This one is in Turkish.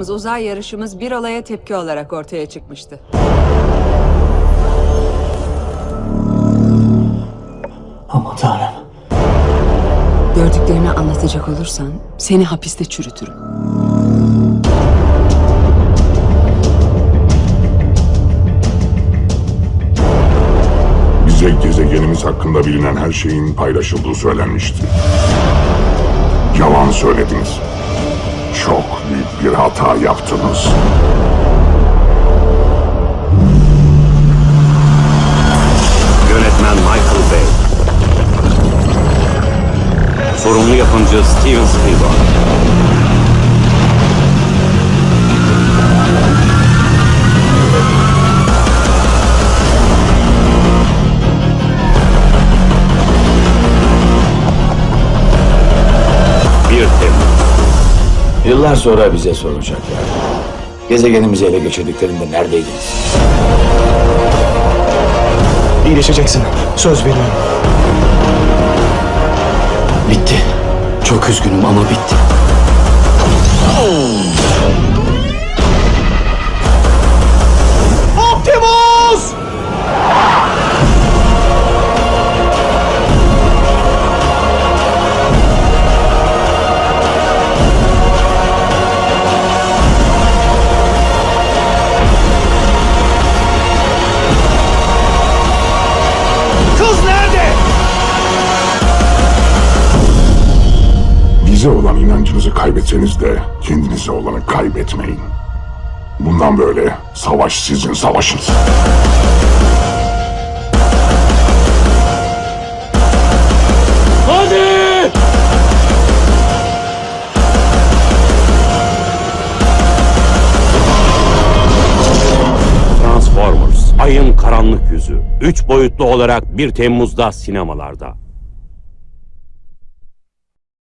Uzay yarışımız bir olaya tepki olarak ortaya çıkmıştı. Aman tanrım. Gördüklerini anlatacak olursan seni hapiste çürütürüm. Bize gezegenimiz hakkında bilinen her şeyin paylaşıldığı söylenmişti. Yalan söylediniz. Bir hata yaptınız. Yönetmen Michael Bay. Sorumlu yapımcı Steven Spielberg. Yıllar sonra bize soracaklar. Gezegenimizi ele geçirdiklerinde neredeydiniz? İyileşeceksin. Söz veriyorum. Bitti. Çok üzgünüm ama bitti. Bize olan inancınızı kaybetseniz de kendinize olanı kaybetmeyin. Bundan böyle savaş sizin savaşınız. Hadi! Transformers, Ayın Karanlık Yüzü. 3 boyutlu olarak 1 Temmuz'da sinemalarda.